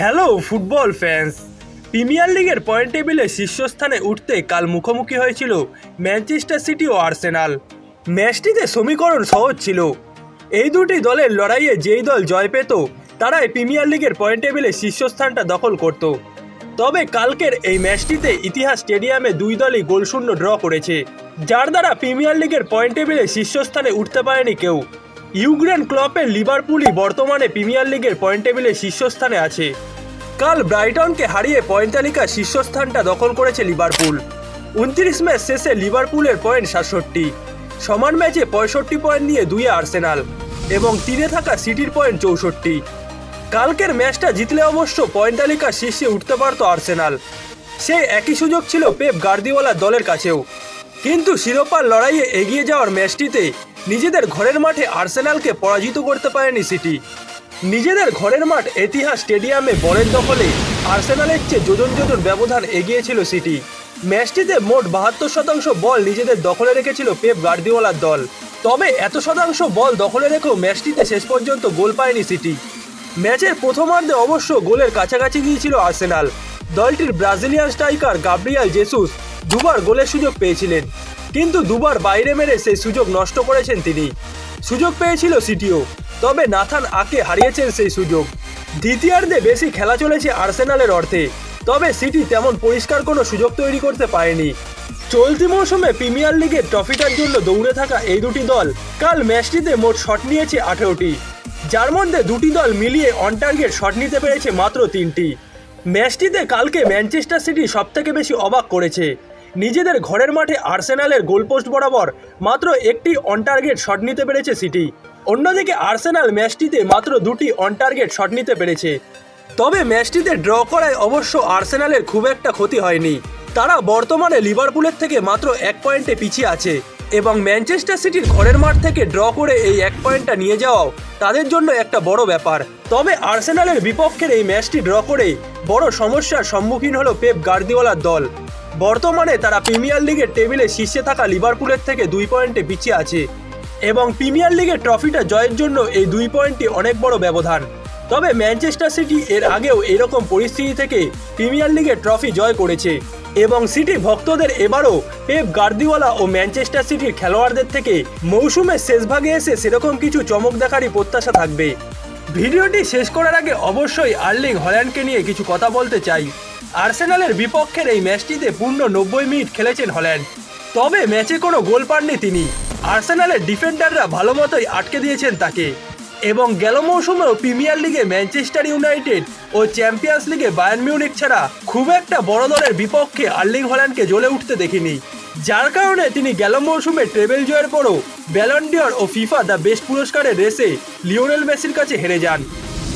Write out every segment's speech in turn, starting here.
Hello football fans premier লিগের point টেবিলে শীর্ষস্থানে উঠতে কাল মুখোমুখি হয়েছিল ম্যানচেস্টার সিটি ও আর্সেনাল ম্যাচটিতে সমীকরণ সহজ ছিল। এই দুটি দলের লড়াইয়ে যেই দল জয় পেত, তারাই প্রিমিয়ার লিগের পয়েন্ট টেবিলে শীর্ষস্থানটা দখল করত। তবে কালকের এই ম্যাচটিতে ইতিহাস স্টেডিয়ামে দুই দলই গোলশূন্য ড্র করেছে, যার দ্বারা প্রিমিয়ার লিগের পয়েন্ট টেবিলে শীর্ষস্থানে উঠতে পারেনি কেউ। ইউক্রেন ক্লবের লিভারপুলই বর্তমানে প্রিমিয়ার লিগের পয়েন্ট টেবিলে শীর্ষস্থানে আছে। কাল ব্রাইটনকে হারিয়ে পয়েন্ট তালিকার শীর্ষস্থানটা দখল করেছে লিভারপুল। উনত্রিশ ম্যাচ শেষে লিভারপুলের পয়েন্ট সাতষট্টি। সমান ম্যাচে পঁয়ষট্টি পয়েন্ট নিয়ে দুইয়ে আর্সেনাল এবং তিনে থাকা সিটির পয়েন্ট চৌষট্টি। কালকের ম্যাচটা জিতলে অবশ্য পয়েন্ট তালিকার শীর্ষে উঠতে পারত আর্সেনাল। সেই একই সুযোগ ছিল পেপ গার্দিওয়ালার দলের কাছেও। কিন্তু শিরোপার লড়াইয়ে এগিয়ে যাওয়ার ম্যাচটিতে নিজেদের ঘরের মাঠে আর্সেনালকে পরাজিত করতে পারেনি সিটি। নিজেদের ঘরের মাঠ এতিহাস স্টেডিয়ামে বলের দখলে আর্সেনালের চেয়ে যোজন যোজন ব্যবধান এগিয়েছিল সিটি। ম্যাচটিতে মোট বাহাত্তর শতাংশ বল নিজেদের দখলে রেখেছিল পেপ গার্দিওয়ালার দল। তবে এত শতাংশ বল দখলে রেখেও ম্যাচটিতে শেষ পর্যন্ত গোল পায়নি সিটি। ম্যাচের প্রথমার্ধে অবশ্য গোলের কাছাকাছি গিয়েছিল আর্সেনাল। দলটির ব্রাজিলিয়ান স্ট্রাইকার গাব্রিয়াল জেসুস দুবার গোলের সুযোগ পেয়েছিলেন। কিন্তু দুবার বাইরে মেরে সেই সুযোগ নষ্ট করেছেন তিনি। সুযোগ পেয়েছিল সিটিও। তবে নাথান আকে হারিয়েছেন সেই সুযোগ। দ্বিতীয়ার্ধে বেশি খেলা চলেছে আর্সেনালের অর্থে। তবে সিটি তেমন পরিষ্কার কোনো সুযোগ তৈরি করতে পারেনি। চলতি মৌসুমে প্রিমিয়ার লিগের ট্রফিটার জন্য দৌড়ে থাকা এই দুটি দল কাল ম্যাচটিতে মোট শট নিয়েছে আঠেরোটি। যার মধ্যে দুটি দল মিলিয়ে অন টার্গেট শট নিতে পেরেছে মাত্র তিনটি। ম্যাচটিতে কালকে ম্যানচেস্টার সিটি সবথেকে বেশি অবাক করেছে। নিজেদের ঘরের মাঠে আর্সেনালের গোলপোস্ট বরাবর মাত্র একটি অন টার্গেট শট নিতে পেরেছে সিটি। অন্যদিকে আর্সেনাল ম্যাচটিতে মাত্র দুটি অন টার্গেট শট নিতে পেরেছে। তবে ম্যাচটিতে ড্র করায় অবশ্য আর্সেনালের খুব একটা ক্ষতি হয়নি। তারা বর্তমানে লিভারপুলের থেকে মাত্র এক পয়েন্টে পিছিয়ে আছে এবং ম্যানচেস্টার সিটির ঘরের মাঠ থেকে ড্র করে এই এক পয়েন্টটা নিয়ে যাওয়াও তাদের জন্য একটা বড় ব্যাপার। তবে আর্সেনালের বিপক্ষের এই ম্যাচটি ড্র করে বড় সমস্যার সম্মুখীন হলো পেপ গার্দিওলার দল। বর্তমানে তারা প্রিমিয়ার লিগের টেবিলে শীর্ষে থাকা লিভারপুলের থেকে দুই পয়েন্টে পিছিয়ে আছে এবং প্রিমিয়ার লিগের ট্রফিটা জয়ের জন্য এই দুই পয়েন্টটি অনেক বড় ব্যবধান। তবে ম্যানচেস্টার সিটি এর আগেও এরকম পরিস্থিতি থেকে প্রিমিয়ার লিগের ট্রফি জয় করেছে এবং সিটি ভক্তদের এবারও পেপ গার্দিওয়ালা ও ম্যানচেস্টার সিটির খেলোয়াড়দের থেকে মৌসুমের শেষ ভাগে এসে সেরকম কিছু চমক দেখারই প্রত্যাশা থাকবে। ভিডিওটি শেষ করার আগে অবশ্যই আর্লিং হল্যান্ডকে নিয়ে কিছু কথা বলতে চাই। আর্সেনালের বিপক্ষের এই ম্যাচটিতে পূর্ণ নব্বই মিনিট খেলেছেন হল্যান্ড। তবে ম্যাচে কোনো গোল পাননি তিনি। আর্সেনালের ডিফেন্ডাররা ভালো মতোই আটকে দিয়েছেন তাকে। এবং গেল মৌসুমেও প্রিমিয়ার লিগে ম্যানচেস্টার ইউনাইটেড ও চ্যাম্পিয়ন্স লিগে বায়ার্ন মিউনিক ছাড়া খুব একটা বড় দলের বিপক্ষে আর্লিং হল্যান্ডকে জ্বলে উঠতে দেখিনি। যার কারণে তিনি গেল মৌসুমে ট্রেবেল জয়ের পরও ব্যালন্ডিয়র ও ফিফা দ্য বেস্ট পুরস্কারের রেসে লিওনেল মেসির কাছে হেরে যান।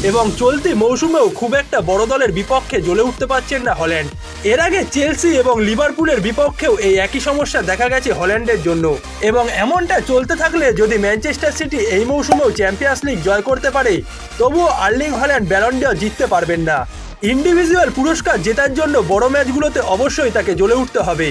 এবং চলতি মৌসুমেও খুব একটা বড় দলের বিপক্ষে জ্বলে উঠতে পারছেন না হল্যান্ড। এর আগে চেলসি এবং লিভারপুলের বিপক্ষেও এই একই সমস্যা দেখা গেছে হল্যান্ডের জন্য। এবং এমনটা চলতে থাকলে যদি ম্যানচেস্টার সিটি এই মৌসুমেও চ্যাম্পিয়ন্স লিগ জয় করতে পারে, তবুও আর্লিং হল্যান্ড ব্যালন্ডিয়র জিততে পারবেন না। ইন্ডিভিজুয়াল পুরস্কার জেতার জন্য বড় ম্যাচগুলোতে অবশ্যই তাকে জ্বলে উঠতে হবে।